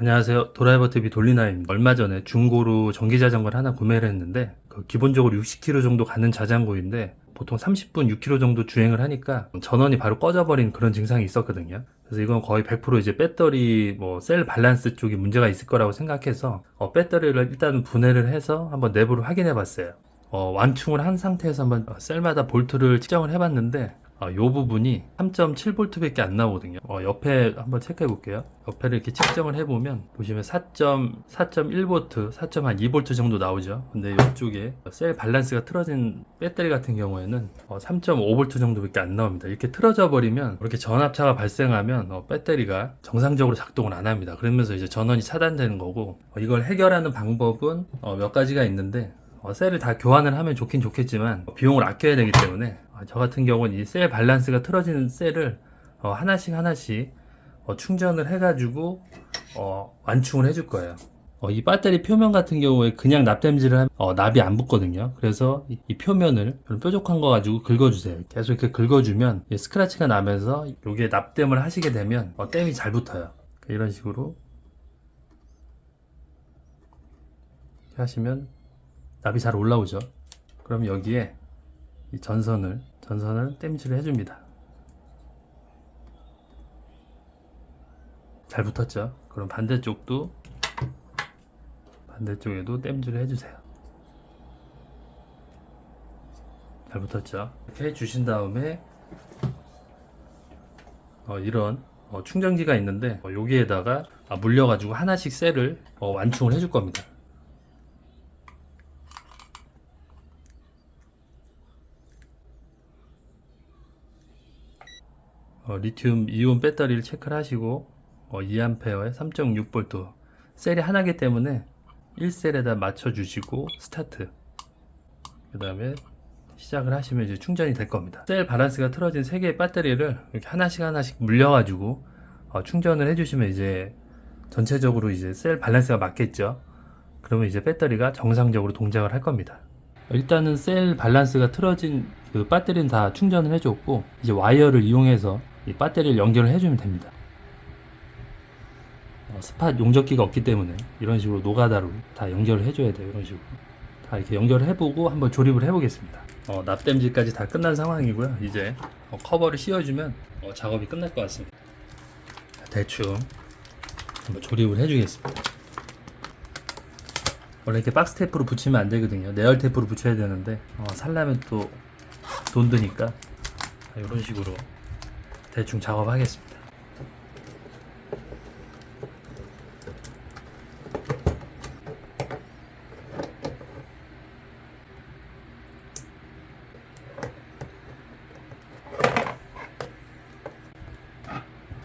안녕하세요. 도라이버 TV 돌리나입니다. 얼마 전에 중고로 전기 자전거를 하나 구매를 했는데 그 기본적으로 60km 정도 가는 자전거인데 보통 30분 6km 정도 주행을 하니까 전원이 바로 꺼져버린 그런 증상이 있었거든요. 그래서 이건 거의 100% 이제 배터리 뭐 셀 밸런스 쪽이 문제가 있을 거라고 생각해서 어, 배터리를 일단 분해를 해서 한번 내부를 확인해 봤어요. 어, 완충을 한 상태에서 한번 어, 셀마다 볼트를 측정을 해봤는데 어, 요 부분이 3.7V밖에 안 나오거든요. 어, 옆에 한번 체크해 볼게요. 옆에를 이렇게 측정을 해보면 보시면 4.4.1V, 4.2V 정도 나오죠. 근데 이쪽에 셀 밸런스가 틀어진 배터리 같은 경우에는 어, 3.5V 정도 밖에 안 나옵니다. 이렇게 틀어져 버리면 이렇게 전압차가 발생하면 어, 배터리가 정상적으로 작동을 안 합니다. 그러면서 이제 전원이 차단되는 거고 어, 이걸 해결하는 방법은 어, 몇 가지가 있는데 어, 셀을 다 교환을 하면 좋긴 좋겠지만 어, 비용을 아껴야 되기 때문에 어, 저 같은 경우는 이 셀 밸런스가 틀어지는 셀을 어, 하나씩 하나씩 어, 충전을 해가지고 어, 완충을 해줄 거예요. 어, 이 배터리 표면 같은 경우에 그냥 납땜질을 하면 어, 납이 안 붙거든요. 그래서 이, 이 표면을 좀 뾰족한 거 가지고 긁어주세요. 계속 이렇게 긁어주면 이 스크래치가 나면서 여기에 납땜을 하시게 되면 어, 땜이 잘 붙어요. 이런 식으로 하시면 납이 잘 올라오죠. 그럼 여기에 이 전선을 전선을 땜질을 해줍니다. 잘 붙었죠? 그럼 반대쪽도 반대쪽에도 땜질을 해주세요. 잘 붙었죠? 이렇게 해주신 다음에 어, 이런 어, 충전기가 있는데 어, 여기에다가 아, 물려가지고 하나씩 셀을 어, 완충을 해줄 겁니다. 어, 리튬 이온 배터리를 체크를 하시고 어, 2A에 3.6V 셀이 하나기 때문에 1셀에다 맞춰 주시고 스타트. 그 다음에 시작을 하시면 이제 충전이 될 겁니다. 셀 밸런스가 틀어진 3개의 배터리를 이렇게 하나씩 하나씩 물려 가지고 어, 충전을 해주시면 이제 전체적으로 이제 셀 밸런스가 맞겠죠? 그러면 이제 배터리가 정상적으로 동작을 할 겁니다. 일단은 셀 밸런스가 틀어진 그 배터리는 다 충전을 해줬고 이제 와이어를 이용해서 이 배터리를 연결을 해주면 됩니다. 어, 스팟 용접기가 없기 때문에 이런 식으로 노가다로 다 연결을 해줘야 돼요. 이런 식으로 다 이렇게 연결을 해보고 한번 조립을 해보겠습니다. 어, 납땜질까지 다 끝난 상황이고요. 이제 어, 커버를 씌워주면 어, 작업이 끝날 것 같습니다. 대충 한번 조립을 해주겠습니다. 원래 이렇게 박스 테이프로 붙이면 안 되거든요. 내열 테이프로 붙여야 되는데 어, 살려면 또 돈 드니까 이런 식으로 대충 작업하겠습니다.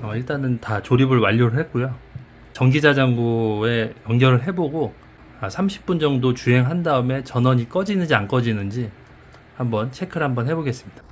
어, 일단은 다 조립을 완료를 했고요. 전기자전거에 연결을 해보고 아, 30분 정도 주행한 다음에 전원이 꺼지는지 안 꺼지는지 한번 체크를 한번 해보겠습니다.